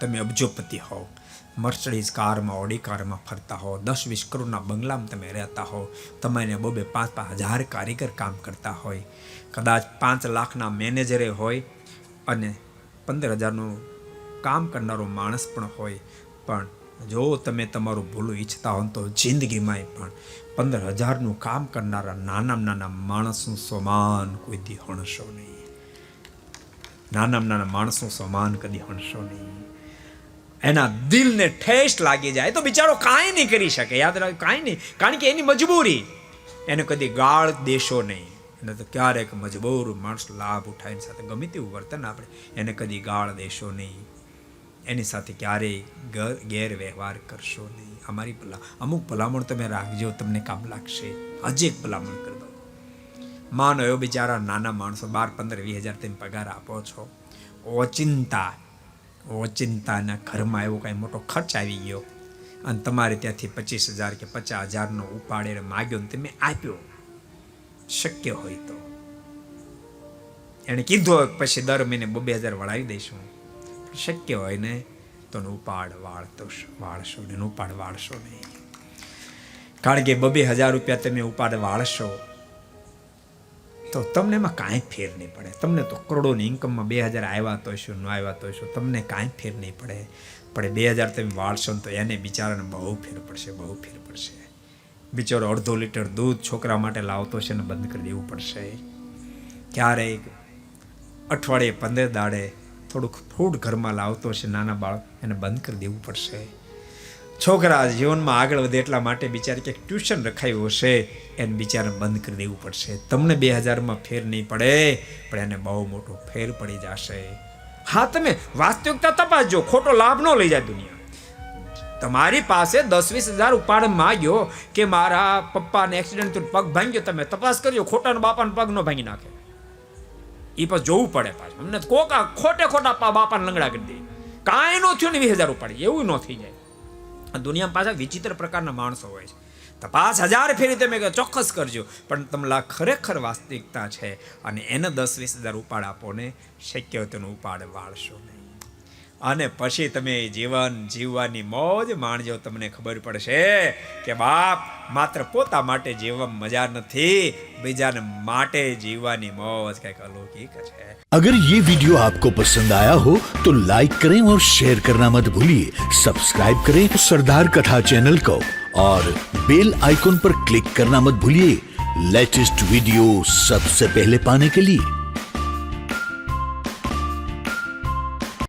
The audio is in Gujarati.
તમે અબજોપતિ હો, મર્સડીઝ કારમાં, ઓડી કારમાં ફરતા હો, દસ વીસ કરોડના બંગલામાં તમે રહેતા હો તમે તમારે બબે પાંચ પાંચ હજાર કારીગર કામ કરતા હોય. કદાચ પાંચ લાખના મેનેજરે હોય અને પંદર હજારનું કામ કરનારો માણસ પણ હોય. પણ જો તમે તમારું ભૂલું ઈચ્છતા હો તો જિંદગીમાંય પણ પંદર હજારનું કામ કરનારા નાનામાં નાના માણસનું સમાન કોઈ દી હણશો નહીં. નાનામાં નાના માણસનું સમાન કદી હણશો નહીં. એના દિલને ઠેસ લાગી જાય તો બિચારો કાંઈ નહીં કરી શકે. યાદ રાખ કાંઈ નહીં. કારણ કે એની મજબૂરી. એને કદી ગાળ દેશો નહીં. એને તો ક્યારેક મજબૂર માણસ લાભ ઉઠાવીને સાથે ગમે તેવું વર્તન આપણે એને કદી ગાળ દેશો નહીં. એની સાથે ક્યારેય ગર ગેરવ્યવહાર કરશો નહીં. અમારી ભલા, અમુક ભલામણ તમે રાખજો, તમને કામ લાગશે. હજી એક ભલામણ કરી દો માનો એવો બિચારા નાના માણસો, બાર, પંદર, વીસ હજાર તમે પગાર આપો છો. ઓચિંતા, ઓચિંતાના ઘરમાં એવો કાંઈ મોટો ખર્ચ આવી ગયો અને તમારે ત્યાંથી પચીસ હજાર કે પચાસ હજારનો ઉપાડે માગ્યો ને તમે આપ્યો. શક્ય હોય તો. એણે કીધું પછી દર મહિને બબે હજાર વળાવી દઈશું શક્ય હોય ને તો એનો ઉપાડ વાળતો વાળશો ને એનો ઉપાડ વાળશો નહીં કારણ કે બબે હજાર રૂપિયા તમે ઉપાડ વાળશો, તો તમને એમાં કાંઈ ફેર નહીં પડે. તમને તો કરોડોની ઇન્કમમાં બે હજાર આવ્યા તો હશો, ન આવ્યા તો હશો, તમને કાંઈ ફેર નહીં પડે. પણ બે હજાર તમે વાળશો ને તો એને બિચારાને બહુ ફેર પડશે, બહુ ફેર પડશે. બિચારો અડધો લીટર દૂધ છોકરા માટે લાવતો છે ને બંધ કરી દેવું પડશે. ક્યારેક અઠવાડિયે પંદર દાડે થોડુંક ફૂડ ઘરમાં લાવતો છે નાના બાળક, એને બંધ કરી દેવું પડશે. છોકરા જીવનમાં આગળ વધે એટલા માટે બિચારે ક્યાંક ટ્યુશન રખાયું હશે, એને બિચારાને બંધ કરી દેવું પડશે. તમને બે હજારમાં ફેર નહીં પડે, પણ એને બહુ મોટો ફેર પડી જશે. હા, તમે વાસ્તવિકતા તપાસજો, ખોટો લાભ ન લઈ જાય દુનિયા. તમારી પાસે દસ વીસ હજાર ઉપાડ માગ્યો કે મારા પપ્પાને એક્સિડન્ટ પગ ભાંગ્યો, તમે તપાસ કરજો, ખોટાનો બાપાનો પગ ન ભાંગી નાખે. એ પાછું જોવું પડે પાછું. અમને કોકા ખોટે ખોટા બાપાને લંગડા કરી દે. કાંઈ ન થયું ને વીસ હજાર ઉપાડી એવું ન થઈ જાય. દુનિયામાં પાછા વિચિત્ર પ્રકારના માણસો હોય છે. તપાસ હજાર ફેરી તમે ચોક્કસ કરજો. પણ તમને ખરેખર વાસ્તવિકતા છે. અને એને દસ વીસ હજાર ઉપાડ આપો ને શક્ય તેનો ઉપાડ વાળશો નહીં. અને પછી તમે જીવન જીવવાની મોજ માણજો તમને ખબર પડશે કે બાપ માત્ર પોતા માટે જીવવા મજા નથી બીજાને માટે જીવવાની મોજ કંઈક અલૌકિક છે अगर ये वीडियो आपको पसंद आया हो तो लाइक करें और शेयर करना मत भूलिए सब्सक्राइब करें सरदार कथा चैनल को और बेल आइकॉन पर क्लिक करना मत भूलिए लेटेस्ट वीडियो सबसे पहले पाने के लिए